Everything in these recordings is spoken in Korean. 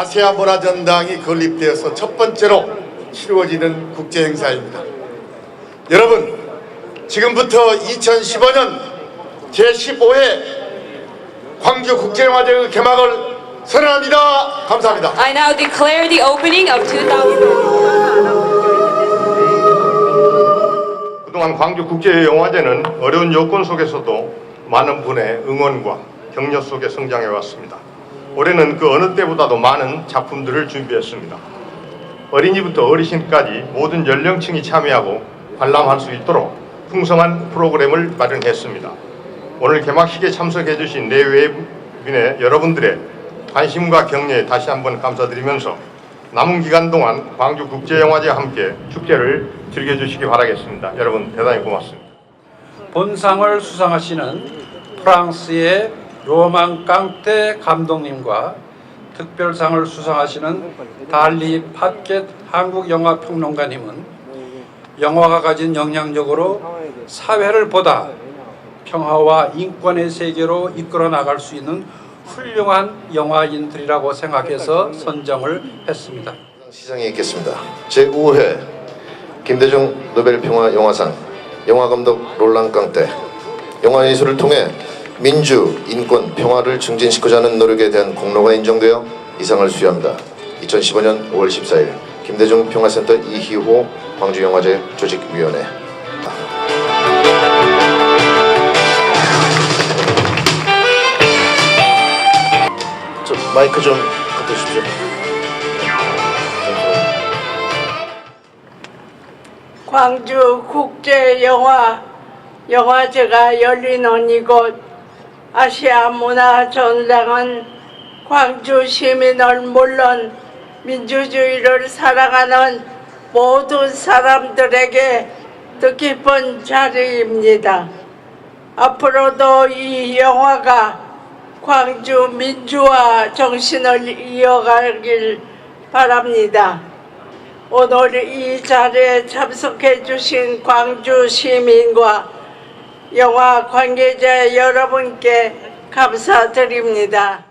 아세아 문화전당이 건립되어서 첫 번째로 치루어지는 국제 행사입니다. 여러분, 지금부터 2015년 제15회 광주 국제영화제 개막을 선언합니다. 감사합니다. I now declare the opening of 2000. 그동안 광주 국제영화제는 어려운 여건 속에서도 많은 분의 응원과 격려 속에 성장해 왔습니다. 올해는 그 어느 때보다도 많은 작품들을 준비했습니다. 어린이부터 어르신까지 모든 연령층이 참여하고 관람할 수 있도록 풍성한 프로그램을 마련했습니다. 오늘 개막식에 참석해 주신 내외국인의 여러분들의 관심과 격려에 다시 한번 감사드리면서 남은 기간 동안 광주 국제영화제와 함께 축제를 즐겨주시기 바라겠습니다. 여러분 대단히 고맙습니다. 본상을 수상하시는 프랑스의 로망 깡테 감독님과 특별상을 수상하시는 달리 팟겟 한국영화평론가님은 영화가 가진 영향력으로 사회를 보다 평화와 인권의 세계로 이끌어 나갈 수 있는 훌륭한 영화인들이라고 생각해서 선정을 했습니다. 시상에 있겠습니다. 제5회 김대중 노벨 평화 영화상 영화감독 롤랑 깡테 영화예술을 통해 민주, 인권, 평화를 증진시키고자 하는 노력에 대한 공로가 인정되어 이상을 수여합니다. 2015년 5월 14일 김대중 평화센터 이희호 광주영화제 조직위원회 좀 마이크 좀 갖다 주십시오. 광주 국제 영화 영화제가 열리는 이곳 아시아 문화 전당은 광주 시민을 물론 민주주의를 사랑하는 모든 사람들에게 뜻깊은 자리입니다. 앞으로도 이 영화가 광주 민주화 정신을 이어가길 바랍니다. 오늘 이 자리에 참석해 주신 광주 시민과 영화 관계자 여러분께 감사드립니다.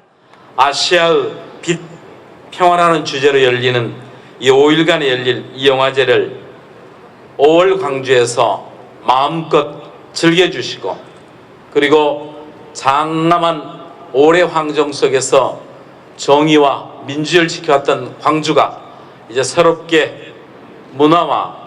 아시아의 빛 평화라는 주제로 열리는 이 5일간에 열릴 이 영화제를 5월 광주에서 마음껏 즐겨주시고 그리고 장남한 오래 황정 속에서 정의와 민주를 지켜왔던 광주가 이제 새롭게 문화와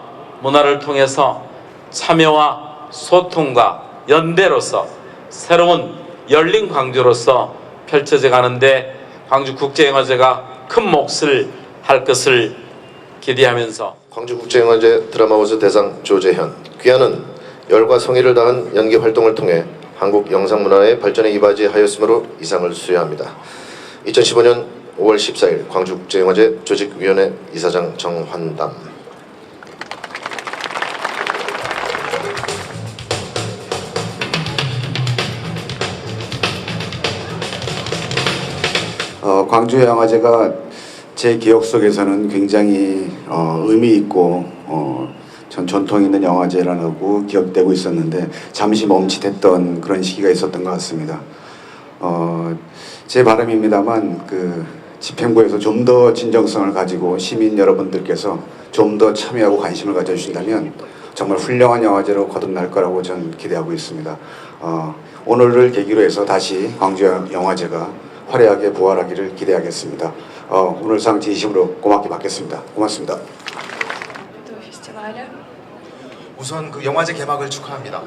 문화를 통해서 참여와 소통과 연대로서 새로운 열린 광주로서 펼쳐져 가는데 광주 국제영화제가 큰 몫을 할 것을 기대하면서 광주국제영화제 드라마우즈 대상 조재현 귀하는 열과 성의를 다한 연기 활동을 통해 한국 영상문화의 발전에 이바지하였으므로 이상을 수여합니다. 2015년 5월 14일 광주국제영화제 조직위원회 이사장 정환담 광주 영화제가 제 기억 속에서는 굉장히 어, 의미 있고 어, 전 전통 있는 영화제라고 기억되고 있었는데 잠시 멈칫했던 그런 시기가 있었던 것 같습니다. 어, 제 바람입니다만 그 집행부에서 좀 더 진정성을 가지고 시민 여러분들께서 좀 더 참여하고 관심을 가져주신다면 정말 훌륭한 영화제로 거듭날 거라고 저는 기대하고 있습니다. 어, 오늘을 계기로 해서 다시 광주 영화제가 화려하게 부활하기를 기대하겠습니다. 어, 오늘 상 진심으로 고맙게 받겠습니다. 고맙습니다. 우선 그 영화제 개막을 축하합니다.